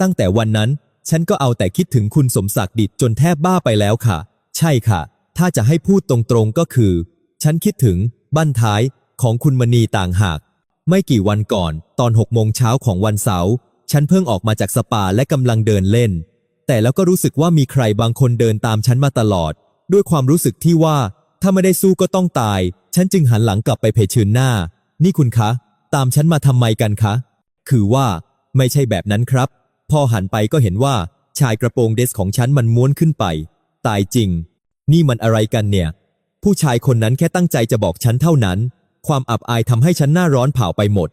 ตั้งแต่วันนั้น ฉันก็เอาแต่คิดถึงคุณสมศักดิ์ดิษฐ์จนแทบบ้าไปแล้วค่ะ ใช่ค่ะ ถ้าจะให้พูดตรงๆก็คือ ฉันคิดถึงบั้นท้ายของคุณมณีต่างหาก ไม่กี่วันก่อน ตอนหกโมงเช้าของวันเสาร์ฉันเพิ่งออกมาจากสปาและกำลังเดินเล่น แต่แล้วก็รู้สึกว่ามีใครบางคนเดินตามฉันมาตลอด ด้วยความรู้สึกที่ว่า ถ้าไม่ได้สู้ก็ต้องตาย ฉันจึงหันหลังกลับไปเผชิญหน้า นี่คุณคะ ตามฉันมาทำไมกันคะ คือว่า ไม่ใช่แบบนั้นครับ พอหันไปก็เห็นว่าชายกระโปรงเดสของฉันมันม้วนขึ้นไป ตายจริง นี่มันอะไรกันเนี่ย ผู้ชายคนนั้นแค่ตั้งใจจะบอกฉันเท่านั้น ความอับอายทำให้ฉันหน้าร้อนเผาไปหมด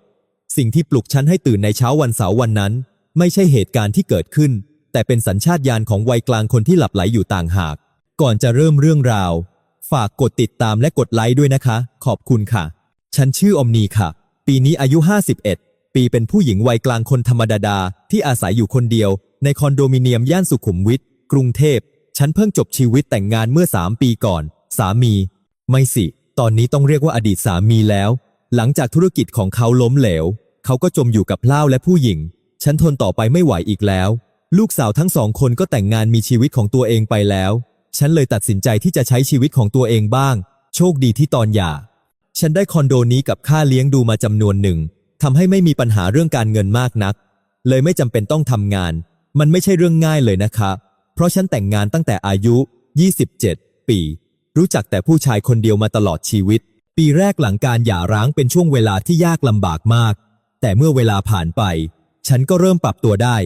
สิ่งที่ปลุกฉันให้ตื่นในเช้าวันเสาร์วันนั้น ไม่ใช่เหตุการณ์ที่เกิดขึ้น แต่เป็นสัญชาตญาณของวัยกลางคนที่หลับไหลอยู่ต่างหาก ก่อนจะเริ่มเรื่องราว ฝากกดติดตามและกดไลค์ด้วยนะคะ ขอบคุณค่ะ ฉันชื่ออมนีค่ะ ปีนี้อายุ 51 ปีเป็นผู้หญิงวัยกลางคนธรรมดาดาที่อาศัยอยู่คนเดียว ในคอนโดมิเนียมย่านสุขุมวิทกรุงเทพ ฉันเพิ่งจบชีวิตแต่งงานเมื่อ3ปีก่อน สามี ไม่สิ ตอนนี้ต้องเรียกว่าอดีตสามีแล้ว หลังจากธุรกิจของเขาล้มเหลว เขาก็จมอยู่กับเหล้าและผู้หญิง ฉันทนต่อไปไม่ไหวอีกแล้ว ลูกสาวทั้งสองคนก็แต่งงานมีชีวิตของตัวเองไปแล้ว ฉันเลยตัดสินใจที่จะใช้ชีวิตของตัวเองบ้าง โชคดีที่ตอนหย่า ฉันได้คอนโดนี้กับค่าเลี้ยงดูมาจำนวนหนึ่ง ทำให้ไม่มีปัญหาเรื่องการเงินมากนัก เลยไม่จำเป็นต้องทำงาน มันไม่ใช่เรื่องง่ายเลยนะคะ เพราะฉันแต่งงานตั้งแต่อายุ 27 ปี รู้จักแต่ผู้ชายคนเดียวมาตลอดชีวิต ปีแรกหลังการหย่าร้างเป็นช่วงเวลาที่ยากลำบากมาก แต่เมื่อเวลาผ่านไป ฉันก็เริ่มปรับตัวได้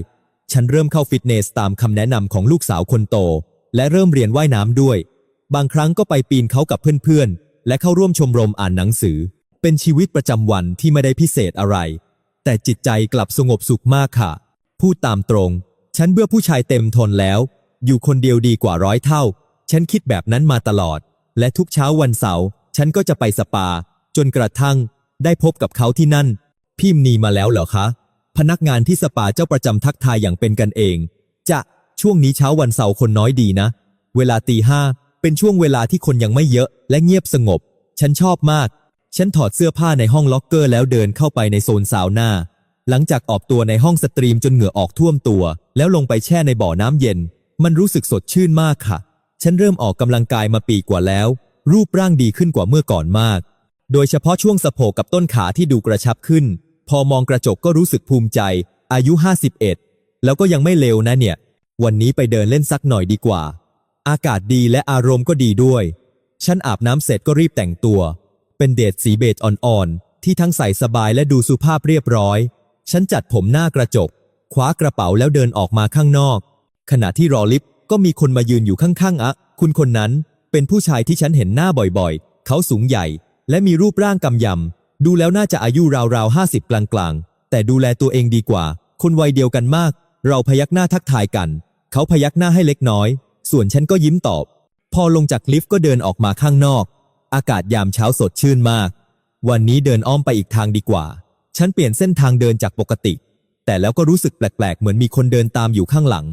ฉันเริ่มเข้าฟิตเนสตามคำแนะนำของลูกสาวคนโต และเริ่มเรียนว่ายน้ำด้วย บางครั้งก็ไปปีนเขากับเพื่อนๆและเข้าร่วมชมรมอ่านหนังสือ เป็นชีวิตประจำวันที่ไม่ได้พิเศษอะไร แต่จิตใจกลับสงบสุขมากค่ะ พูดตามตรง ฉันเบื่อผู้ชายเต็มทนแล้ว อยู่คนเดียวดีกว่าร้อยเท่า ฉันคิดแบบนั้นมาตลอด และทุกเช้าวันเสาร์ฉันก็จะไปสปา จนกระทั่ง ได้พบกับเขาที่นั่นพี่มนีมาแล้วเหรอคะ พนักงานที่สปาเจ้าประจำทักทายอย่างเป็นกันเอง จะช่วงนี้เช้าวันเสาร์คนน้อยดีนะ เวลาตีห้าเป็นช่วงเวลาที่คนยังไม่เยอะและเงียบสงบ ฉันชอบมาก ฉันถอดเสื้อผ้าในห้องล็อกเกอร์แล้วเดินเข้าไปในโซนซาวน่า หลังจากออกตัวในห้องสตรีมจนเหงื่อออกท่วมตัว แล้วลงไปแช่ในบ่อน้ำเย็น มันรู้สึกสดชื่นมากค่ะ ฉันเริ่มออกกำลังกายมาปีกว่าแล้ว รูปร่างดีขึ้นกว่าเมื่อก่อนมาก โดยเฉพาะช่วงสะโพกกับต้นขาที่ดูกระชับขึ้น พอมองกระจกก็รู้สึกภูมิใจ อายุ 51 แล้วก็ยังไม่เลวนะเนี่ย วันนี้ไปเดินเล่นสักหน่อยดีกว่า อากาศดีและอารมณ์ก็ดีด้วย ฉันอาบน้ำเสร็จก็รีบแต่งตัว เป็นเดทสีเบจอ่อนๆ ที่ทั้งใส่สบายและดูสุภาพเรียบร้อย ฉันจัดผมหน้ากระจก คว้ากระเป๋าแล้วเดินออกมาข้างนอก ขณะที่รอลิฟต์ก็มีคนมายืนอยู่ข้างๆอะ คุณคนนั้นเป็นผู้ชายที่ฉันเห็นหน้าบ่อยๆ เขาสูงใหญ่ และมีรูปร่างกำยำ ดูแล้วน่าจะอายุราวๆห้าสิบกลางๆ แต่ดูแลตัวเองดีกว่า คนวัยเดียวกันมาก เราพยักหน้าทักทายกัน เขาพยักหน้าให้เล็กน้อย ส่วนฉันก็ยิ้มตอบ พอลงจากลิฟต์ก็เดินออกมาข้างนอก อากาศยามเช้าสดชื่นมาก วันนี้เดินอ้อมไปอีกทางดีกว่า ฉันเปลี่ยนเส้นทางเดินจากปกติ แต่แล้วก็รู้สึกแปลกๆ เหมือนมีคนเดินตามอยู่ข้างหลัง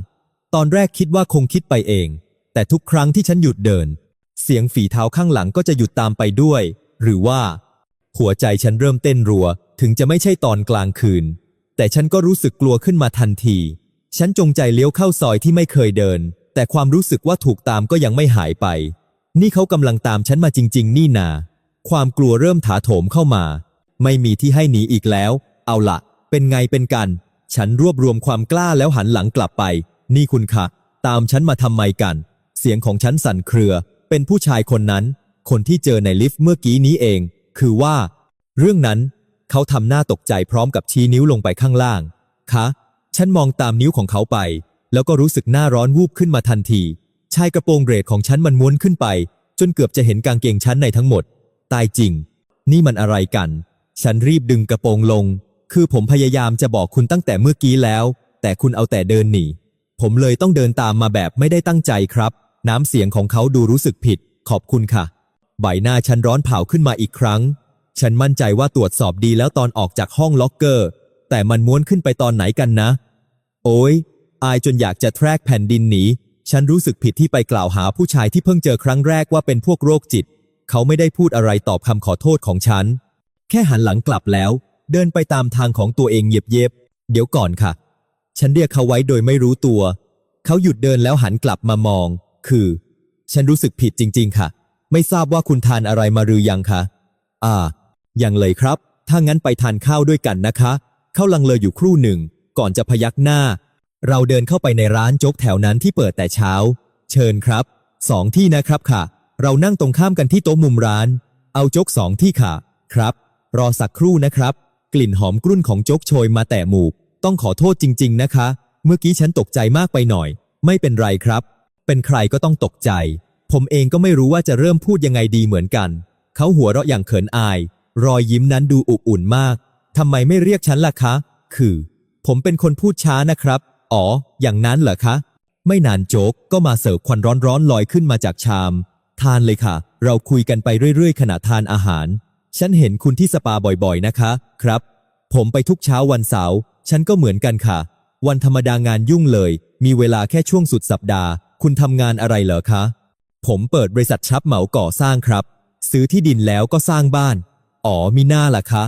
ตอนแรกคิดว่าคงคิดไปเอง แต่ทุกครั้งที่ฉันหยุดเดิน เสียงฝีเท้าข้างหลังก็จะหยุดตามไปด้วย หรือว่า หัวใจฉันเริ่มเต้นรัว ถึงจะไม่ใช่ตอนกลางคืน แต่ฉันก็รู้สึกกลัวขึ้นมาทันที ฉันจงใจเลี้ยวเข้าซอยที่ไม่เคยเดิน แต่ความรู้สึกว่าถูกตามก็ยังไม่หายไป นี่เขากำลังตามฉันมาจริง ๆ นี่นา ความกลัวเริ่มถาโถมเข้ามา ไม่มีที่ให้หนีอีกแล้ว เอาละเป็นไงเป็นกัน ฉันรวบรวมความกล้าแล้วหันหลังกลับไป นี่คุณคะตามฉันมาทำไมกัน เสียงของฉันสั่นเครือ เป็นผู้ชายคนนั้น คนที่เจอในลิฟต์เมื่อกี้นี้เอง คือว่า เรื่องนั้น เขาทำหน้าตกใจพร้อมกับชี้นิ้วลงไปข้างล่าง คะ ฉันมองตามนิ้วของเขาไป แล้วก็รู้สึกหน้าร้อนวูบขึ้นมาทันที ชายกระโปรงเรดของฉันมันม้วนขึ้นไป จนเกือบจะเห็นกางเกงชั้นในทั้งหมด ตายจริง นี่มันอะไรกัน ฉันรีบดึงกระโปรงลง คือผมพยายามจะบอกคุณตั้งแต่เมื่อกี้แล้ว แต่คุณเอาแต่เดินหนี ผมเลยต้องเดินตามมาแบบไม่ได้ตั้งใจครับ น้ำเสียงของเขาดูรู้สึกผิด ขอบคุณค่ะ ใบหน้าฉันร้อนเผาขึ้นมาอีกครั้ง ฉันมั่นใจว่าตรวจสอบดีแล้วตอนออกจากห้องล็อกเกอร์ แต่มันม้วนขึ้นไปตอนไหนกันนะ โอ้ยอายจนอยากจะแทรกแผ่นดินหนี ฉันรู้สึกผิดที่ไปกล่าวหาผู้ชายที่เพิ่งเจอครั้งแรกว่าเป็นพวกโรคจิต เขาไม่ได้พูดอะไรตอบคำขอโทษของฉัน แค่หันหลังกลับแล้ว เดินไปตามทางของตัวเองเย็บๆเดี๋ยวก่อนค่ะ ฉันเรียกเขาไว้โดยไม่รู้ตัว เขาหยุดเดินแล้วหันกลับมามอง คือ ฉันรู้สึกผิดจริง ๆ ค่ะ ไม่ทราบว่าคุณทานอะไรมาหรือยังคะ อ่า ยังเลยครับ ถ้างั้นไปทานข้าวด้วยกันนะคะ เขาลังเลอยู่ครู่หนึ่ง ก่อนจะพยักหน้า เราเดินเข้าไปในร้านโจ๊กแถวนั้นที่เปิดแต่เช้า เชิญครับสองที่นะครับค่ะ เรานั่งตรงข้ามกันที่โต๊ะมุมร้าน เอาโจ๊กสองที่ค่ะ ครับ รอสักครู่นะครับ กลิ่นหอมกรุ่นของโจ๊กโชยมาแต่หมูก ต้องขอโทษจริง ๆ นะคะ เมื่อกี้ฉันตกใจมากไปหน่อย ไม่เป็นไรครับ เป็นใครก็ต้องตกใจ ผมเองก็ไม่รู้ว่าจะเริ่มพูดยังไงดีเหมือนกัน เขาหัวเราะอย่างเขินอาย รอยยิ้มนั้นดูอบอุ่นมากทำไมไม่เรียกฉันล่ะคะ คือ ผมเป็นคนพูดช้านะครับ อ๋อ อย่างนั้นเหรอคะ ไม่นานโจ๊กก็มาเสิร์ฟควันร้อนๆลอยขึ้นมาจากชาม ทานเลยค่ะ เราคุยกันไปเรื่อยๆ ขณะทานอาหาร ฉันเห็นคุณที่สปาบ่อยๆ นะคะ ครับ ผมไปทุกเช้าวันเสาร์ ฉันก็เหมือนกันค่ะ วันธรรมดางานยุ่งเลย มีเวลาแค่ช่วงสุดสัปดาห์ คุณทำงานอะไรเหรอคะ ผมเปิดบริษัทชับเหมาก่อสร้างครับ ซื้อที่ดินแล้วก็สร้างบ้าน อ๋อมีหน้าล่ะคะ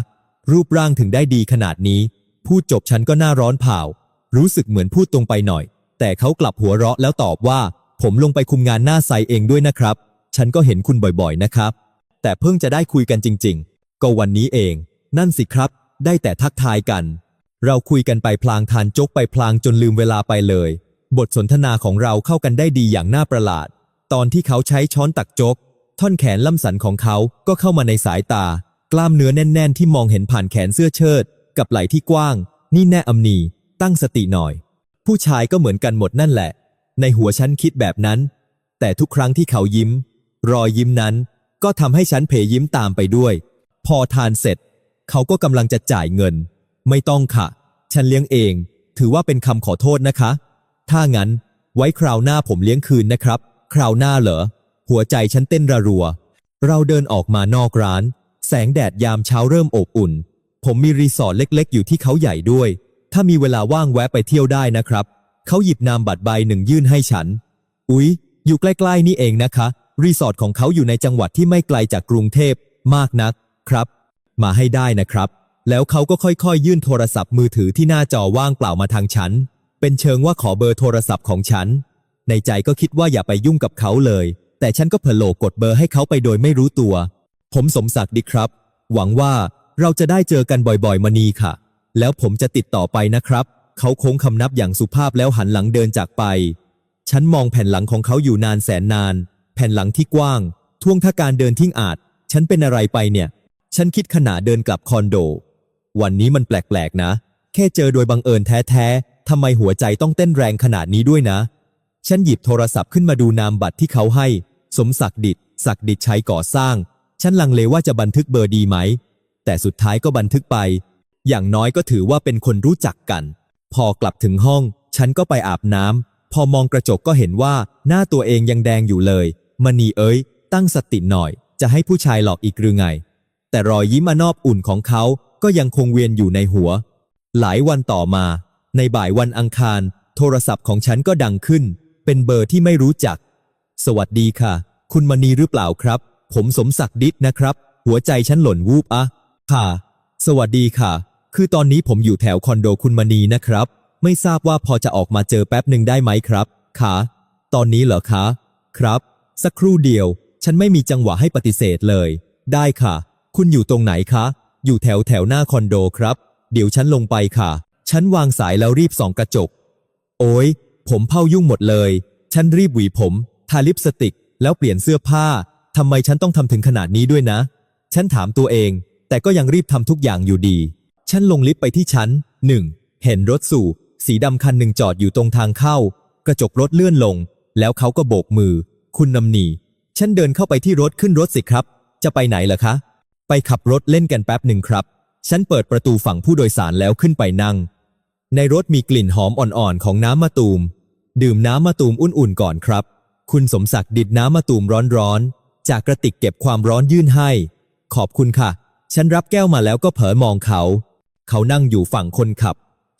รูปร่างถึงได้ดีขนาดนี้ พูดจบฉันก็หน้าร้อนเผา รู้สึกเหมือนพูดตรงไปหน่อย แต่เขากลับหัวเราะแล้วตอบว่า ผมลงไปคุมงานหน้าไซเองด้วยนะครับ ฉันก็เห็นคุณบ่อยๆนะครับ แต่เพิ่งจะได้คุยกันจริง ๆ ก็วันนี้เอง นั่นสิครับ ได้แต่ทักทายกัน เราคุยกันไปพลางทานจกไปพลางจนลืมเวลาไปเลย บทสนทนาของเราเข้ากันได้ดีอย่างน่าประหลาด ตอนที่เขาใช้ช้อนตักจก ท่อนแขนล่ำสันของเขาก็เข้ามาในสายตา กล้ามเนื้อแน่น ๆ ที่มองเห็นผ่านแขนเสื้อเชิ้ตกับไหล่ที่กว้าง นี่แน่อำนี ตั้งสติหน่อย ผู้ชายก็เหมือนกันหมดนั่นแหละ ในหัวฉันคิดแบบนั้น แต่ทุกครั้งที่เขายิ้ม รอยยิ้มนั้น ก็ทำให้ฉันเพยยิ้มตามไปด้วย พอทานเสร็จ เขาก็กำลังจะจ่ายเงิน ไม่ต้องค่ะ ฉันเลี้ยงเอง ถือว่าเป็นคำขอโทษนะคะ ถ้างั้น ไว้คราวหน้าผมเลี้ยงคืนนะครับ คราวหน้าเหรอ หัวใจฉันเต้นระรัว เราเดินออกมานอกร้าน แสงแดดยามเช้าเริ่มอบอุ่น ผมมีรีสอร์ทเล็ก ๆ อยู่ที่เขาใหญ่ด้วย ถ้ามีเวลาว่างแวะไปเที่ยวได้นะครับ เขาหยิบนามบัตรใบหนึ่งยื่นให้ฉัน อุ๊ย อยู่ใกล้ๆนี่เองนะคะ รีสอร์ทของเขาอยู่ในจังหวัดที่ไม่ไกลจากกรุงเทพมากนักครับ มาให้ได้นะครับ แล้วเขาก็ค่อยๆยื่นโทรศัพท์มือถือที่หน้าจอว่างเปล่ามาทางฉัน เป็นเชิงว่าขอเบอร์โทรศัพท์ของฉัน ในใจก็คิดว่าอย่าไปยุ่งกับเขาเลย แต่ฉันก็เผลอกดเบอร์ให้เขาไปโดยไม่รู้ตัว ผมสมศักดิ์ดีครับ หวังว่าเราจะได้เจอกันบ่อยๆมณีค่ะ แล้วผมจะติดต่อไปนะครับ เขาโค้งคำนับอย่างสุภาพแล้วหันหลังเดินจากไป ฉันมองแผ่นหลังของเขาอยู่นานแสนนาน แผ่นหลังที่กว้าง ท่วงท่าการเดินทิ้งอาจ ฉันเป็นอะไรไปเนี่ย ฉันคิดขณะเดินกลับคอนโด วันนี้มันแปลกๆนะ แค่เจอโดยบังเอิญแท้ๆทำไมหัวใจต้องเต้นแรงขนาดนี้ด้วยนะ ฉันหยิบโทรศัพท์ขึ้นมาดูนามบัตรที่เขาให้ สมศักดิตศักดิตชัยก่อสร้าง ฉันลังเลว่าจะบันทึกเบอร์ดีไหม แต่สุดท้ายก็บันทึกไป อย่างน้อยก็ถือว่าเป็นคนรู้จักกัน พอกลับถึงห้อง ฉันก็ไปอาบน้ำพอมองกระจกก็เห็นว่าหน้าตัวเองยังแดงอยู่เลยมณีเอ้ย ตั้งสติหน่อย จะให้ผู้ชายหลอกอีกหรือไง แต่รอยยิ้มมานอบอุ่นของเขาก็ยังคงเวียนอยู่ในหัว หลายวันต่อมา ในบ่ายวันอังคาร โทรศัพท์ของฉันก็ดังขึ้น เป็นเบอร์ที่ไม่รู้จัก สวัสดีค่ะ คุณมณีหรือเปล่าครับ ผมสมศักดิ์ดิษนะครับ หัวใจฉันหล่นวูบอะค่ะ สวัสดีค่ะ คือตอนนี้ผมอยู่แถวคอนโดคุณมณีนะครับ ไม่ทราบว่าพอจะออกมาเจอแป๊บหนึ่งได้ไหมครับคะตอนนี้เหรอคะ ครับ สักครู่เดียว ฉันไม่มีจังหวะให้ปฏิเสธเลย ได้ค่ะ คุณอยู่ตรงไหนคะ อยู่แถวแถวหน้าคอนโดครับ เดี๋ยวฉันลงไปค่ะ ฉันวางสายแล้วรีบส่องกระจก โอ้ยผมเผายุ่งหมดเลย ฉันรีบหวีผม ทาลิปสติก แล้วเปลี่ยนเสื้อผ้าทำไมฉันต้องทำถึงขนาดนี้ด้วยนะ ฉันถามตัวเอง แต่ก็ยังรีบทำทุกอย่างอยู่ดี ฉันลงลิฟต์ไปที่ชั้นหนึ่งเห็นรถสู่ สีดำคันหนึ่งจอดอยู่ตรงทางเข้า กระจกรถเลื่อนลง แล้วเขาก็โบกมือ คุณนำหนีฉันเดินเข้าไปที่รถขึ้นรถสิครับ จะไปไหนล่ะคะ ไปขับรถเล่นกันแป๊บหนึ่งครับ ฉันเปิดประตูฝั่งผู้โดยสารแล้วขึ้นไปนั่ง ในรถมีกลิ่นหอมอ่อนๆของน้ำมะตูม ดื่มน้ำมะตูมอุ่นๆก่อนครับ คุณสมศักดิ์ดิดน้ำมะตูมร้อนๆ จากกระติกเก็บความร้อนยื่นให้ ขอบคุณค่ะ ฉันรับแก้วมาแล้วก็เผลอมองเขา เขานั่งอยู่ฝั่งคนขับ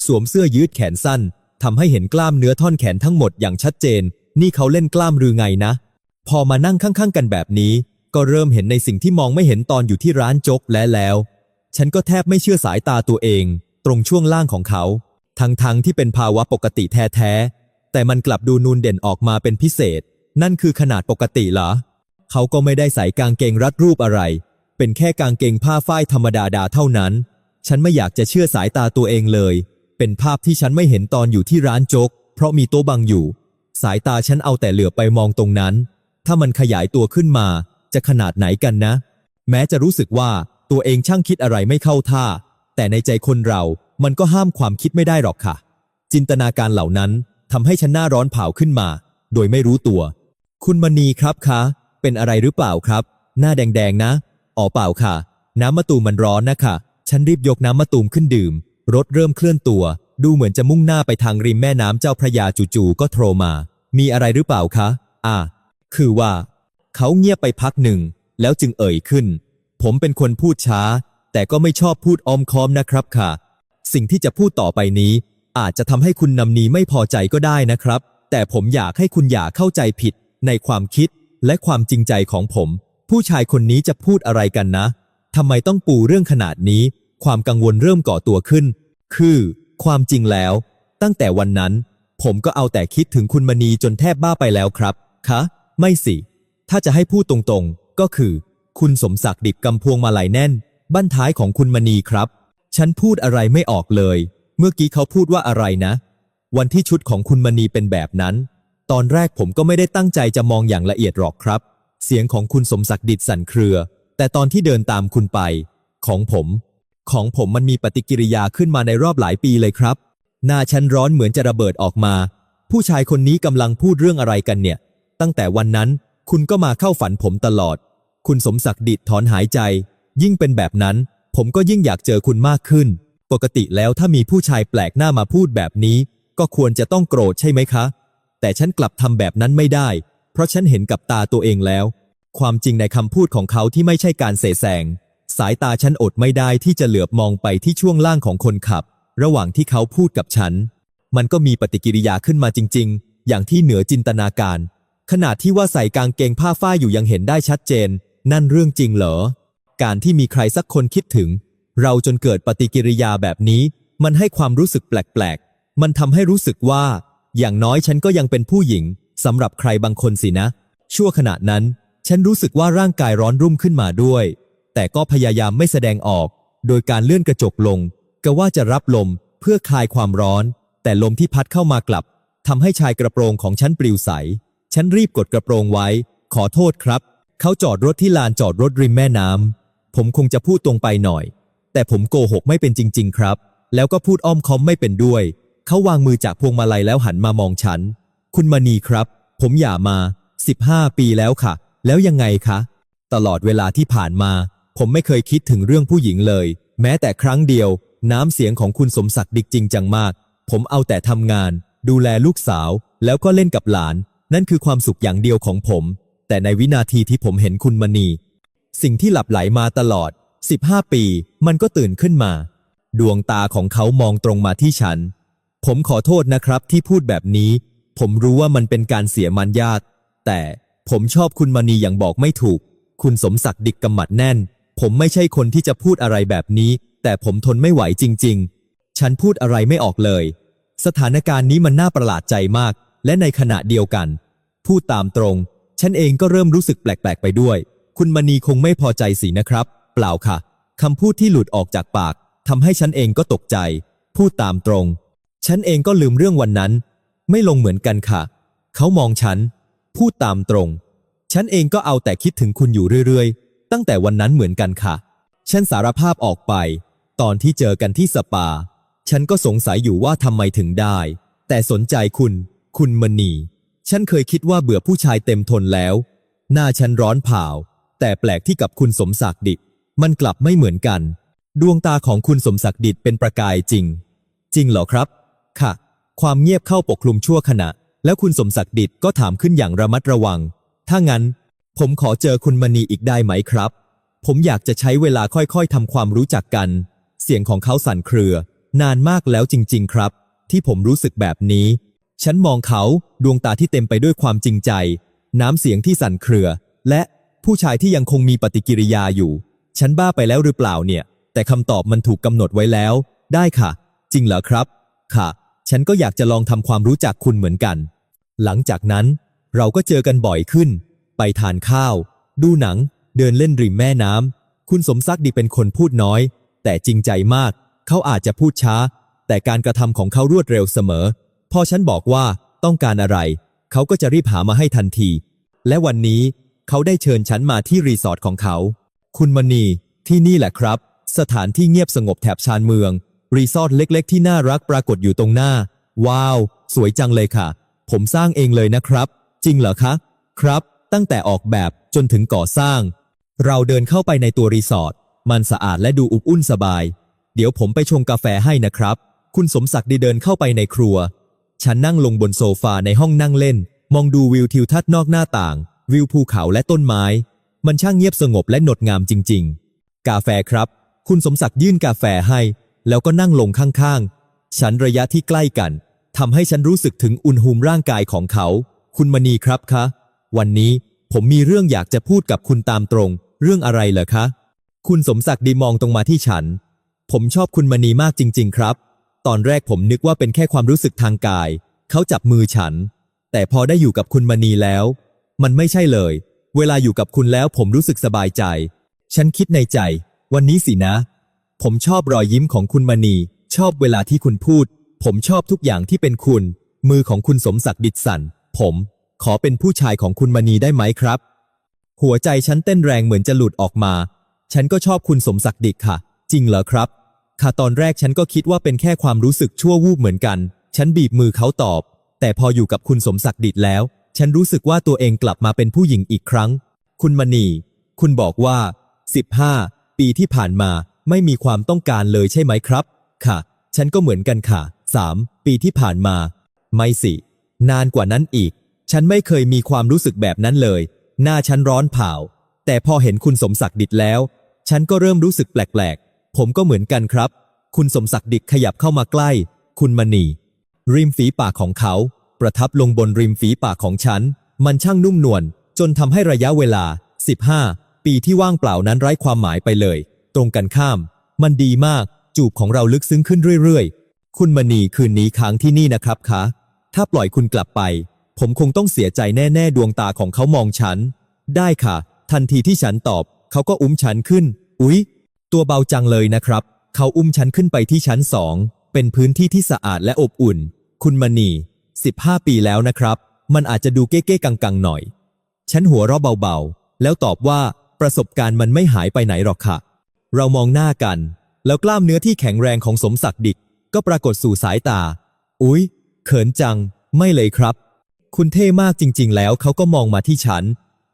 สวมเสื้อยืดแขนสั้นทำให้เห็นกล้ามเนื้อท่อนแขนทั้งหมดอย่างชัดเจน นี่เขาเล่นกล้ามหรือไงนะ พอมานั่งข้างๆกันแบบนี้ ก็เริ่มเห็นในสิ่งที่มองไม่เห็นตอนอยู่ที่ร้านโจ๊กและแล้ว ฉันก็แทบไม่เชื่อสายตาตัวเอง ตรงช่วงล่างของเขา ทั้งๆทที่เป็นภาวะปกติแท้ๆแต่มันกลับดูนูนเด่นออกมาเป็นพิเศษ นั่นคือขนาดปกติเหรอเขาก็ไม่ได้ใส่กางเกงรัดรูปอะไร เป็นแค่กางเกงผ้าฝ้ายธรรมดาดาเท่านั้น ฉันไม่อยากจะเชื่อสายตาตัวเองเลย เป็นภาพที่ฉันไม่เห็นตอนอยู่ที่ร้านโจ๊ก เพราะมีโต๊ะบังอยู่ สายตาฉันเอาแต่เหลือไปมองตรงนั้น ถ้ามันขยายตัวขึ้นมา จะขนาดไหนกันนะ แม้จะรู้สึกว่าตัวเองช่างคิดอะไรไม่เข้าท่า แต่ในใจคนเรา มันก็ห้ามความคิดไม่ได้หรอกค่ะ จินตนาการเหล่านั้นทำให้ฉันหน้าร้อนเผาขึ้นมา โดยไม่รู้ตัว คุณมณีครับคะ เป็นอะไรหรือเปล่าครับ หน้าแดงๆนะ อ๋อเปล่าค่ะ น้ำมะตูมมันร้อนนะคะ ฉันรีบยกน้ำมะตูมขึ้นดื่ม รถเริ่มเคลื่อนตัว ดูเหมือนจะมุ่งหน้าไปทางริมแม่น้ำเจ้าพระยาจู่ๆก็โทรมา มีอะไรหรือเปล่าคะ อ่า คือว่า เขาเงียบไปพักหนึ่ง แล้วจึงเอ่ยขึ้น ผมเป็นคนพูดช้า แต่ก็ไม่ชอบพูดออมค้อมนะครับค่ะ สิ่งที่จะพูดต่อไปนี้ อาจจะทำให้คุณนำนีไม่พอใจก็ได้นะครับ แต่ผมอยากให้คุณอย่าเข้าใจผิด ในความคิดและความจริงใจของผม ผู้ชายคนนี้จะพูดอะไรกันนะ ทำไมต้องปูเรื่องขนาดนี้ ความกังวลเริ่มก่อตัวขึ้น คือ ความจริงแล้ว ตั้งแต่วันนั้น ผมก็เอาแต่คิดถึงคุณมณีจนแทบบ้าไปแล้วครับ คะ ไม่สิ ถ้าจะให้พูดตรงๆ ก็คือ คุณสมศักดิ์ดิบกำพวงมาลัยแน่น บั้นท้ายของคุณมณีครับ ฉันพูดอะไรไม่ออกเลย เมื่อกี้เขาพูดว่าอะไรนะ วันที่ชุดของคุณมณีเป็นแบบนั้น ตอนแรกผมก็ไม่ได้ตั้งใจจะมองอย่างละเอียดหรอกครับ เสียงของคุณสมศักดิ์ดิดสั่นเครือ แต่ตอนที่เดินตามคุณไป ของผม ของผมมันมีปฏิกิริยาขึ้นมาในรอบหลายปีเลยครับ หน้าฉันร้อนเหมือนจะระเบิดออกมา ผู้ชายคนนี้กำลังพูดเรื่องอะไรกันเนี่ย ตั้งแต่วันนั้นคุณก็มาเข้าฝันผมตลอด คุณสมศักดิ์ดิดถอนหายใจ ยิ่งเป็นแบบนั้น ผมก็ยิ่งอยากเจอคุณมากขึ้น ปกติแล้วถ้ามีผู้ชายแปลกหน้ามาพูดแบบนี้ ก็ควรจะต้องโกรธใช่ไหมคะ แต่ฉันกลับทำแบบนั้นไม่ได้ เพราะฉันเห็นกับตาตัวเองแล้ว ความจริงในคำพูดของเขาที่ไม่ใช่การเสแสร้งสายตาฉันอดไม่ได้ที่จะเหลือบมองไปที่ช่วงล่างของคนขับ ระหว่างที่เขาพูดกับฉัน มันก็มีปฏิกิริยาขึ้นมาจริง ๆ อย่างที่เหนือจินตนาการ ขนาดที่ว่าใส่กางเกงผ้าฝ้ายอยู่ยังเห็นได้ชัดเจน นั่นเรื่องจริงเหรอ การที่มีใครสักคนคิดถึง เราจนเกิดปฏิกิริยาแบบนี้ มันให้ความรู้สึกแปลกๆ มันทำให้รู้สึกว่า อย่างน้อยฉันก็ยังเป็นผู้หญิงสำหรับใครบางคนสินะ ชั่วขณะนั้น ฉันรู้สึกว่าร่างกายร้อนรุ่มขึ้นมาด้วย แต่ก็พยายามไม่แสดงออก โดยการเลื่อนกระจกลงก็ว่าจะรับลมเพื่อคลายความร้อน แต่ลมที่พัดเข้ามากลับทำให้ชายกระโปรงของฉันปลิวใส ฉันรีบกดกระโปรงไว้ ขอโทษครับ เขาจอดรถที่ลานจอดรถริมแม่น้ำ ผมคงจะพูดตรงไปหน่อย แต่ผมโกหกไม่เป็นจริง ๆ ครับ แล้วก็พูดอ้อมค้อมไม่เป็นด้วย เขาวางมือจากพวงมาลัยแล้วหันมามองฉัน คุณมณีครับ ผมหย่ามา 15 ปีแล้วค่ะ แล้วยังไงคะ ตลอดเวลาที่ผ่านมา ผมไม่เคยคิดถึงเรื่องผู้หญิงเลย แม้แต่ครั้งเดียว น้ำเสียงของคุณสมศักดิ์ดิกจริงจังมาก ผมเอาแต่ทำงาน ดูแลลูกสาว แล้วก็เล่นกับหลาน นั่นคือความสุขอย่างเดียวของผม แต่ในวินาทีที่ผมเห็นคุณมณี สิ่งที่หลับไหลมาตลอด 15 ปี มันก็ตื่นขึ้นมา ดวงตาของเขามองตรงมาที่ฉัน ผมขอโทษนะครับที่พูดแบบนี้ ผมรู้ว่ามันเป็นการเสียมารยาทแต่ ผมชอบคุณมณีอย่างบอกไม่ถูก คุณสมศักดิ์ดิกกำหมัดแน่น ผมไม่ใช่คนที่จะพูดอะไรแบบนี้ แต่ผมทนไม่ไหวจริง ๆ ฉันพูดอะไรไม่ออกเลย สถานการณ์นี้มันน่าประหลาดใจมาก และในขณะเดียวกัน พูดตามตรง ฉันเองก็เริ่มรู้สึกแปลก ๆ ไปด้วย คุณมณีคงไม่พอใจสินะครับ เปล่าค่ะคำพูดที่หลุดออกจากปากทำให้ฉันเองก็ตกใจ พูดตามตรง ฉันเองก็ลืมเรื่องวันนั้น ไม่ลงเหมือนกันค่ะ เขามองฉัน พูดตามตรง ฉันเองก็เอาแต่คิดถึงคุณอยู่เรื่อยๆ ตั้งแต่วันนั้นเหมือนกันค่ะ ฉันสารภาพออกไป ตอนที่เจอกันที่สปา ฉันก็สงสัยอยู่ว่าทำไมถึงได้ แต่สนใจคุณ คุณมณี ฉันเคยคิดว่าเบื่อผู้ชายเต็มทนแล้ว หน้าฉันร้อนเผาแต่แปลกที่กับคุณสมศักดิ์ดิตมันกลับไม่เหมือนกัน ดวงตาของคุณสมศักดิ์ดิตเป็นประกายจริง จริงเหรอครับ ค่ะ ความเงียบเข้าปกคลุมชั่วขณะ แล้วคุณสมศักดิ์ดิตก็ถามขึ้นอย่างระมัดระวัง ถ้างั้น ผมขอเจอคุณมณีอีกได้ไหมครับ ผมอยากจะใช้เวลาค่อยๆทำความรู้จักกัน เสียงของเขาสั่นเครือ นานมากแล้วจริง ๆ ครับ ที่ผมรู้สึกแบบนี้ ฉันมองเขาดวงตาที่เต็มไปด้วยความจริงใจ น้ำเสียงที่สั่นเครือ และผู้ชายที่ยังคงมีปฏิกิริยาอยู่ ฉันบ้าไปแล้วหรือเปล่าเนี่ย แต่คำตอบมันถูกกำหนดไว้แล้ว ได้ค่ะ จริงเหรอครับ ค่ะ ฉันก็อยากจะลองทำความรู้จักคุณเหมือนกัน หลังจากนั้น เราก็เจอกันบ่อยขึ้น ไปทานข้าว ดูหนัง เดินเล่นริมแม่น้ำคุณสมศักดิ์ดีเป็นคนพูดน้อย แต่จริงใจมาก เขาอาจจะพูดช้า แต่การกระทำของเขารวดเร็วเสมอ พอฉันบอกว่าต้องการอะไร เขาก็จะรีบหามาให้ทันที และวันนี้เขาได้เชิญฉันมาที่รีสอร์ทของเขา คุณมณีที่นี่แหละครับ สถานที่เงียบสงบแถบชานเมือง รีสอร์ทเล็กๆ ที่น่ารักปรากฏอยู่ตรงหน้า ว้าว สวยจังเลยค่ะ ผมสร้างเองเลยนะครับ จริงเหรอคะ ครับ ตั้งแต่ออกแบบจนถึงก่อสร้าง เราเดินเข้าไปในตัวรีสอร์ท มันสะอาดและดูอบอุ่นสบาย เดี๋ยวผมไปชงกาแฟให้นะครับ คุณสมศักดิ์ได้เดินเข้าไปในครัว ฉันนั่งลงบนโซฟาในห้องนั่งเล่น มองดูวิวทิวทัศน์นอกหน้าต่าง วิวภูเขาและต้นไม้ มันช่างเงียบสงบและงดงามจริง ๆ กาแฟครับ คุณสมศักดิ์ยื่นกาแฟให้ แล้วก็นั่งลงข้างๆ ฉันระยะที่ใกล้กันทำให้ฉันรู้สึกถึงอุณหภูมิร่างกายของเขา คุณมณีครับคะ วันนี้ผมมีเรื่องอยากจะพูดกับคุณตามตรง เรื่องอะไรเหรอคะ คุณสมศักดิ์ดีมองตรงมาที่ฉัน ผมชอบคุณมณีมากจริง ๆ ครับ ตอนแรกผมนึกว่าเป็นแค่ความรู้สึกทางกาย เขาจับมือฉัน แต่พอได้อยู่กับคุณมณีแล้ว มันไม่ใช่เลย เวลาอยู่กับคุณแล้วผมรู้สึกสบายใจ ฉันคิดในใจ วันนี้สินะ ผมชอบรอยยิ้มของคุณมณี ชอบเวลาที่คุณพูด ผมชอบทุกอย่างที่เป็นคุณ มือของคุณสมศักดิ์ดิดสัน ผม ขอเป็นผู้ชายของคุณมณีได้ไหมครับ หัวใจฉันเต้นแรงเหมือนจะหลุดออกมา ฉันก็ชอบคุณสมศักดิ์ดิค่ะ จริงเหรอครับ ค่ะตอนแรกฉันก็คิดว่าเป็นแค่ความรู้สึกชั่ววูบเหมือนกัน ฉันบีบมือเขาตอบ แต่พออยู่กับคุณสมศักดิ์ดิแล้ว ฉันรู้สึกว่าตัวเองกลับมาเป็นผู้หญิงอีกครั้ง คุณมณี คุณบอกว่า 15 ปีที่ผ่านมา ไม่มีความต้องการเลยใช่ไหมครับ ค่ะ ฉันก็เหมือนกันค่ะ 3 ปีที่ผ่านมา ไม่สิ นานกว่านั้นอีก ฉันไม่เคยมีความรู้สึกแบบนั้นเลย หน้าฉันร้อนเผา แต่พอเห็นคุณสมศักดิ์ดิดแล้ว ฉันก็เริ่มรู้สึกแปลกๆ ผมก็เหมือนกันครับ คุณสมศักดิ์ดิดขยับเข้ามาใกล้ คุณมณี ริมฝีปากของเขา ประทับลงบนริมฝีปากของฉัน มันช่างนุ่มนวลจนทำให้ระยะเวลา 15 ปีที่ว่างเปล่านั้นไร้ความหมายไปเลย รงกันข้าม มันดีมาก จูบของเราลึกซึ้งขึ้นเรื่อยๆ คุณมณีคืนนี้ค้างที่นี่นะครับคะ ถ้าปล่อยคุณกลับไป ผมคงต้องเสียใจแน่ๆ ดวงตาของเขามองฉัน ได้ค่ะ ทันทีที่ฉันตอบ เขาก็อุ้มฉันขึ้น อุ๊ย ตัวเบาจังเลยนะครับ เขาอุ้มฉันขึ้นไปที่ชั้นสอง เป็นพื้นที่ที่สะอาดและอบอุ่น คุณมณี 15 ปีแล้วนะครับ มันอาจจะดูเก้ๆกังๆหน่อย ฉันหัวเราะเบาๆ แล้วตอบว่าประสบการณ์มันไม่หายไปไหนหรอกค่ะ เรามองหน้ากัน แล้วกล้ามเนื้อที่แข็งแรงของสมศักดิ์ดิกก็ปรากฏสู่สายตา อุ๊ย เขินจัง ไม่เลยครับ คุณเท่มากจริง ๆ แล้วเขาก็มองมาที่ฉัน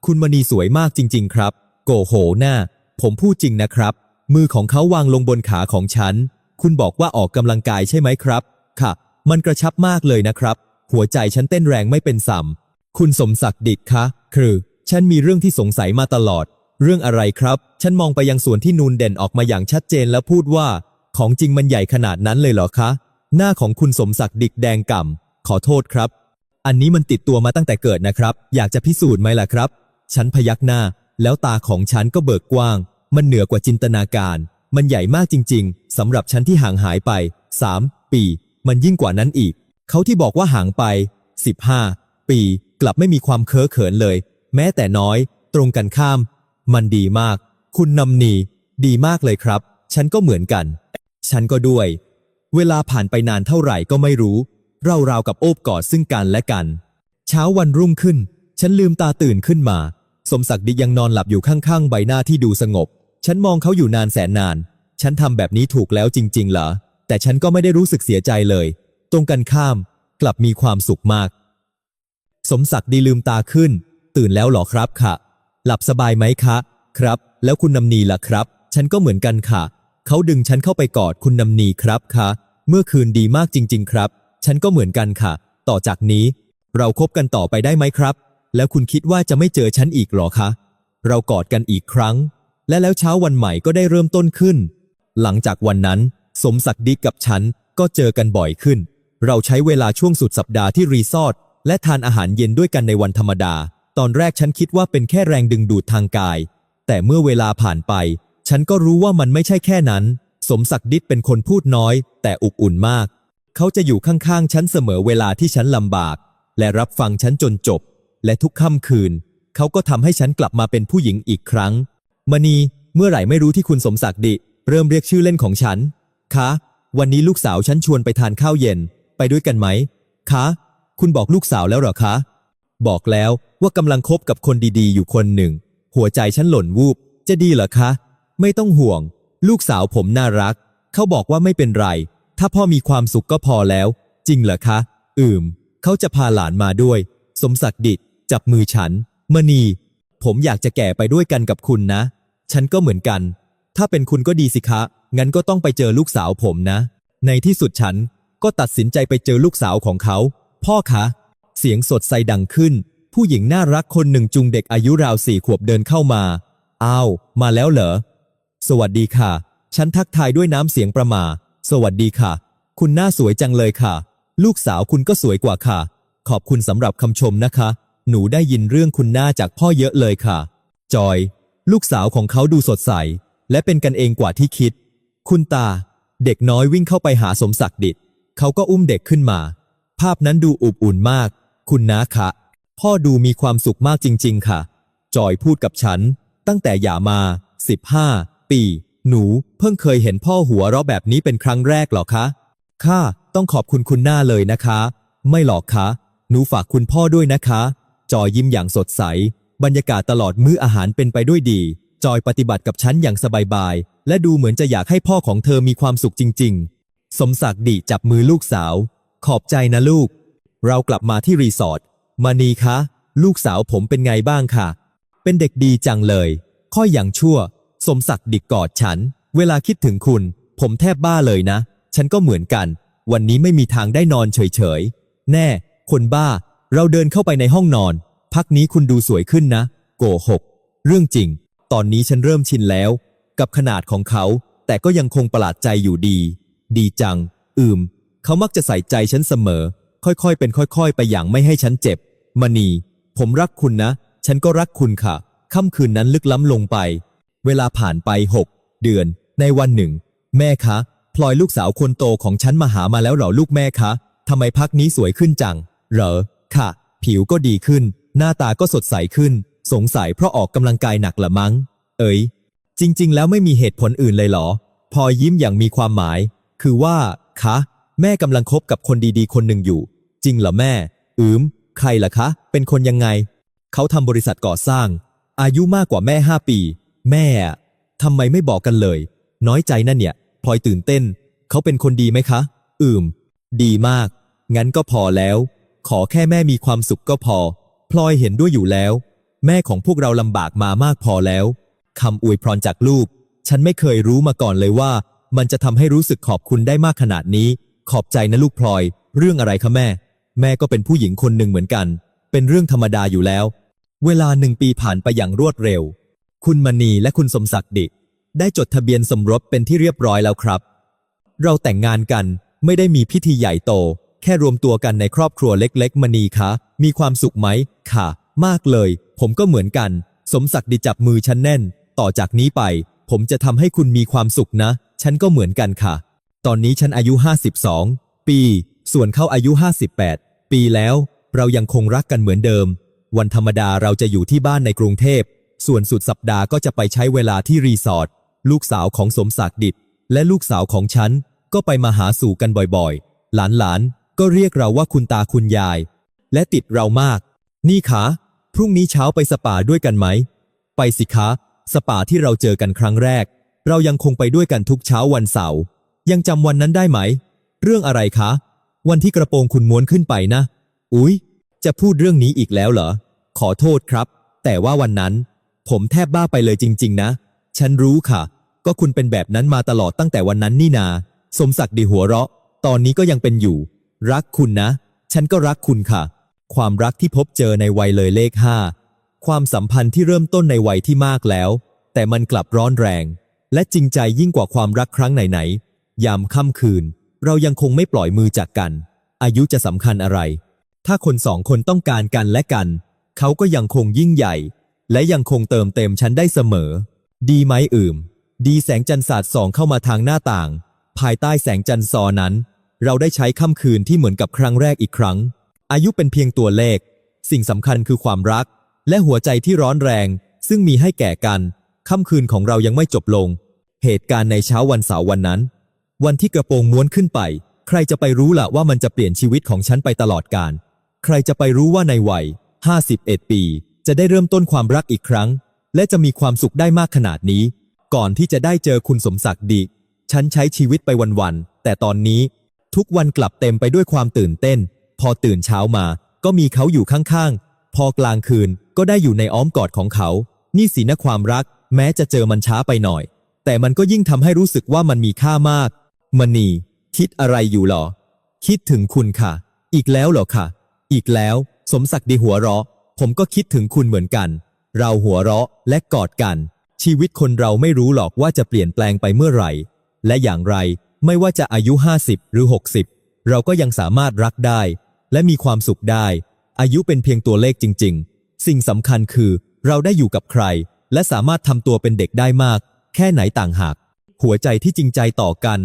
คุณมณีสวยมากจริง ๆ ครับ โกโหหน้า ผมพูดจริงนะครับ มือของเขาวางลงบนขาของฉัน คุณบอกว่าออกกำลังกายใช่ไหมครับ ค่ะ มันกระชับมากเลยนะครับ หัวใจฉันเต้นแรงไม่เป็นสัมคุณสมศักดิ์ดิษคะ คือ ฉันมีเรื่องที่สงสัยมาตลอด เรื่องอะไรครับ ฉันมองไปยังส่วนที่นูนเด่นออกมาอย่างชัดเจนแล้วพูดว่า ของจริงมันใหญ่ขนาดนั้นเลยเหรอคะ หน้าของคุณสมศักดิ์ดิกแดงก่ำขอโทษครับ อันนี้มันติดตัวมาตั้งแต่เกิดนะครับ อยากจะพิสูจน์ไหมล่ะครับ ฉันพยักหน้า แล้วตาของฉันก็เบิกกว้าง มันเหนือกว่าจินตนาการ มันใหญ่มากจริง ๆสำหรับฉันที่ห่างหายไป 3 ปี มันยิ่งกว่านั้นอีก เขาที่บอกว่าห่างไป 15 ปี กลับไม่มีความเคอะเขินเลย แม้แต่น้อย ตรงกันข้าม มันดีมาก คุณนำนี ดีมากเลยครับ ฉันก็เหมือนกัน ฉันก็ด้วย เวลาผ่านไปนานเท่าไหร่ก็ไม่รู้ เราราวกับโอบกอดซึ่งกันและกัน เช้าวันรุ่งขึ้น ฉันลืมตาตื่นขึ้นมา สมศักดิ์ดิยังนอนหลับอยู่ข้างๆ ใบหน้าที่ดูสงบ ฉันมองเขาอยู่นานแสนนาน ฉันทำแบบนี้ถูกแล้วจริง ๆ เหรอ แต่ฉันก็ไม่ได้รู้สึกเสียใจเลย ตรงกันข้าม กลับมีความสุขมาก สมศักดิ์ดีลืมตาขึ้น ตื่นแล้วเหรอครับค่ะ หลับสบายไหมคะ ครับ แล้วคุณนำนีล่ะครับ ฉันก็เหมือนกันค่ะ เขาดึงฉันเข้าไปกอดคุณนำนีครับค่ะ เมื่อคืนดีมากจริง ๆ ครับ ฉันก็เหมือนกันค่ะ ต่อจากนี้ เราคบกันต่อไปได้ไหมครับ แล้วคุณคิดว่าจะไม่เจอฉันอีกหรอคะ เรากอดกันอีกครั้ง และแล้วเช้าวันใหม่ก็ได้เริ่มต้นขึ้น หลังจากวันนั้น สมศักดิ์ดิกกับฉันก็เจอกันบ่อยขึ้น เราใช้เวลาช่วงสุดสัปดาห์ที่รีสอร์ทและทานอาหารเย็นด้วยกันในวันธรรมดา ตอนแรกฉันคิดว่าเป็นแค่แรงดึงดูดทางกาย แต่เมื่อเวลาผ่านไป ฉันก็รู้ว่ามันไม่ใช่แค่นั้น สมศักดิ์ดิษเป็นคนพูดน้อย แต่อบอุ่นมาก เขาจะอยู่ข้างๆ ฉันเสมอเวลาที่ฉันลำบาก และรับฟังฉันจนจบ และทุกค่ำคืน เขาก็ทำให้ฉันกลับมาเป็นผู้หญิงอีกครั้ง มณีเมื่อไหร่ไม่รู้ที่คุณสมศักดิ์ดิเริ่มเรียกชื่อเล่นของฉันคะวันนี้ลูกสาวฉันชวนไปทานข้าวเย็น ไปด้วยกันไหมคะ คุณบอกลูกสาวแล้วเหรอคะ บอกแล้วว่ากำลังคบกับคนดีๆ อยู่คนหนึ่ง หัวใจฉันหล่นวูบ จะดีเหรอคะ ไม่ต้องห่วง ลูกสาวผมน่ารัก เขาบอกว่าไม่เป็นไร ถ้าพ่อมีความสุขก็พอแล้ว จริงเหรอคะ อืม เขาจะพาหลานมาด้วย สมศักดิ์ดิษจับมือฉัน มณี ผมอยากจะแก่ไปด้วยกันกับคุณนะ ฉันก็เหมือนกัน ถ้าเป็นคุณก็ดีสิคะ งั้นก็ต้องไปเจอลูกสาวผมนะ ในที่สุดฉันก็ตัดสินใจไปเจอลูกสาวของเขา พ่อคะ เสียงสดใสดังขึ้น ผู้หญิงน่ารักคนหนึ่งจูงเด็กอายุราวสี่ขวบเดินเข้ามา อ้าว มาแล้วเหรอ สวัสดีค่ะ ฉันทักทายด้วยน้ำเสียงประมา สวัสดีค่ะ คุณหน้าสวยจังเลยค่ะ ลูกสาวคุณก็สวยกว่าค่ะ ขอบคุณสำหรับคำชมนะคะ หนูได้ยินเรื่องคุณหน้าจากพ่อเยอะเลยค่ะ จอย ลูกสาวของเขาดูสดใส และเป็นกันเองกว่าที่คิด คุณตา เด็กน้อยวิ่งเข้าไปหาสมศักดิ์ดิษเขาก็อุ้มเด็กขึ้นมา ภาพนั้นดูอบอุ่นมาก คุณน้าคะพ่อดูมีความสุขมากจริง ๆ ค่ะ จอยพูดกับฉัน ตั้งแต่หย่ามา 15 ปี หนูเพิ่งเคยเห็นพ่อหัวเราะแบบนี้เป็นครั้งแรกหรอคะข้าต้องขอบคุณคุณหน้าเลยนะคะ ไม่หรอกคะ หนูฝากคุณพ่อด้วยนะคะ จอยยิ้มอย่างสดใส บรรยากาศตลอดมื้ออาหารเป็นไปด้วยดี จอยปฏิบัติกับฉันอย่างสบายๆ และดูเหมือนจะอยากให้พ่อของเธอมีความสุขจริง ๆ สมศักดิ์ดิจับมือลูกสาว ขอบใจนะลูก เรากลับมาที่รีสอร์ทมานีคะ ลูกสาวผมเป็นไงบ้างค่ะ เป็นเด็กดีจังเลยค่อยอย่างชั่ว สมศักดิ์ดิกอดฉัน เวลาคิดถึงคุณ ผมแทบบ้าเลยนะ ฉันก็เหมือนกัน วันนี้ไม่มีทางได้นอนเฉยๆ แน่ คนบ้า เราเดินเข้าไปในห้องนอน พักนี้คุณดูสวยขึ้นนะ โกหก เรื่องจริง ตอนนี้ฉันเริ่มชินแล้ว กับขนาดของเขา แต่ก็ยังคงประหลาดใจอยู่ดี ดีจัง อืม เขามักจะใส่ใจฉันเสมอ ค่อยๆ เป็นค่อยๆ ไปอย่างไม่ให้ฉันเจ็บมณีผมรักคุณนะ ฉันก็รักคุณค่ะ ค่ำคืนนั้นลึกล้ำลงไป เวลาผ่านไปหกเดือน ในวันหนึ่ง แม่คะ พลอยลูกสาวคนโตของฉันมาหามาแล้วเหรอลูกแม่คะทำไมพักนี้สวยขึ้นจัง เหรอ ค่ะ ผิวก็ดีขึ้น หน้าตาก็สดใสขึ้น สงสัยเพราะออกกำลังกายหนักละมั้ง เอ๋ย จริง ๆ แล้วไม่มีเหตุผลอื่นเลยเหรอ พลอยยิ้มอย่างมีความหมาย คือว่า คะ แม่กำลังคบกับคนดีๆ คนหนึ่งอยู่ จริงเหรอแม่ อืม ใครล่ะคะ เป็นคนยังไง เขาทำบริษัทก่อสร้าง อายุมากกว่าแม่ห้าปี แม่ทำไมไม่บอกกันเลย น้อยใจนั่นเนี่ยพลอยตื่นเต้น เขาเป็นคนดีไหมคะ อืม ดีมาก งั้นก็พอแล้ว ขอแค่แม่มีความสุขก็พอ พลอยเห็นด้วยอยู่แล้ว แม่ของพวกเราลำบากมามากพอแล้วคำอวยพรจากลูก ฉันไม่เคยรู้มาก่อนเลยว่า มันจะทำให้รู้สึกขอบคุณได้มากขนาดนี้ ขอบใจนะลูกพลอย เรื่องอะไรคะแม่ แม่ก็เป็นผู้หญิงคนหนึ่งเหมือนกัน เป็นเรื่องธรรมดาอยู่แล้ว เวลาหนึ่งปีผ่านไปอย่างรวดเร็ว คุณมณีและคุณสมศักดิ์ดิได้จดทะเบียนสมรสเป็นที่เรียบร้อยแล้วครับ เราแต่งงานกันไม่ได้มีพิธีใหญ่โต แค่รวมตัวกันในครอบครัวเล็ก ๆ มณีคะ มีความสุขไหมค่ะ มากเลย ผมก็เหมือนกัน สมศักดิ์ดิจับมือฉันแน่น ต่อจากนี้ไป ผมจะทำให้คุณมีความสุขนะ ฉันก็เหมือนกันค่ะ ตอนนี้ฉันอายุ 52 ปี ส่วนเขาอายุ 58 ปีแล้ว เรายังคงรักกันเหมือนเดิม วันธรรมดาเราจะอยู่ที่บ้านในกรุงเทพ ส่วนสุดสัปดาห์ก็จะไปใช้เวลาที่รีสอร์ท ลูกสาวของสมศักดิ์ดิษฐ์และลูกสาวของฉัน ก็ไปมาหาสู่กันบ่อยๆ หลานๆ ก็เรียกเราว่าคุณตาคุณยาย และติดเรามาก นี่คะ พรุ่งนี้เช้าไปสปาด้วยกันไหม ไปสิคะ สปาที่เราเจอกันครั้งแรก เรายังคงไปด้วยกันทุกเช้าวันเสาร์ ยังจำวันนั้นได้ไหม เรื่องอะไรคะ วันที่กระโปรงคุณม้วนขึ้นไปนะ อุ๊ย จะพูดเรื่องนี้อีกแล้วเหรอ ขอโทษครับ แต่ว่าวันนั้น ผมแทบบ้าไปเลยจริง ๆ นะ ฉันรู้ค่ะ ก็คุณเป็นแบบนั้นมาตลอดตั้งแต่วันนั้นนี่นา สมศักดิ์ดีหัวเราะ ตอนนี้ก็ยังเป็นอยู่ รักคุณนะ ฉันก็รักคุณค่ะ ความรักที่พบเจอในวัยเลยเลขห้า ความสัมพันธ์ที่เริ่มต้นในวัยที่มากแล้ว แต่มันกลับร้อนแรง และจริงใจยิ่งกว่าความรักครั้งไหนๆ ยามค่ำคืน เรายังคงไม่ปล่อยมือจากกัน อายุจะสำคัญอะไร ถ้าคนสองคนต้องการกันและกัน เขาก็ยังคงยิ่งใหญ่ และยังคงเติมเต็มฉันได้เสมอ ดีไหมอื่มดีแสงจันทร์สาดส่องเข้ามาทางหน้าต่าง ภายใต้แสงจันทร์ซอนั้น เราได้ใช้ค่ำคืนที่เหมือนกับครั้งแรกอีกครั้ง อายุเป็นเพียงตัวเลข สิ่งสำคัญคือความรัก และหัวใจที่ร้อนแรง ซึ่งมีให้แก่กันค่ำคืนของเรายังไม่จบลง เหตุการณ์ในเช้าวันเสาร์วันนั้น วันที่กระโปรงม้วนขึ้นไป ใครจะไปรู้ล่ะว่ามันจะเปลี่ยนชีวิตของฉันไปตลอดกาลใครจะไปรู้ว่าในวัย 51 ปี จะได้เริ่มต้นความรักอีกครั้ง และจะมีความสุขได้มากขนาดนี้ ก่อนที่จะได้เจอคุณสมศักดิ์ดิฉันใช้ชีวิตไปวันๆแต่ตอนนี้ ทุกวันกลับเต็มไปด้วยความตื่นเต้น พอตื่นเช้ามา ก็มีเขาอยู่ข้างๆ พอกลางคืนก็ได้อยู่ในอ้อมกอดของเขา นี่สินะความรัก แม้จะเจอมันช้าไปหน่อย แต่มันก็ยิ่งทำให้รู้สึกว่ามันมีค่ามาก มณี คิดอะไรอยู่หรอ คิดถึงคุณค่ะ อีกแล้วหรอค่ะ อีกแล้ว สมศักดิ์ดีหัวเราะ ผมก็คิดถึงคุณเหมือนกัน เราหัวเราะและกอดกัน ชีวิตคนเราไม่รู้หรอกว่าจะเปลี่ยนแปลงไปเมื่อไหร่ และอย่างไรไม่ว่าจะอายุ 50 หรือ 60 เราก็ยังสามารถรักได้ และมีความสุขได้ อายุเป็นเพียงตัวเลขจริง ๆ สิ่งสำคัญคือ เราได้อยู่กับใคร และสามารถทำตัวเป็นเด็กได้มาก แค่ไหนต่างหาก หัวใจที่จริงใจต่อกัน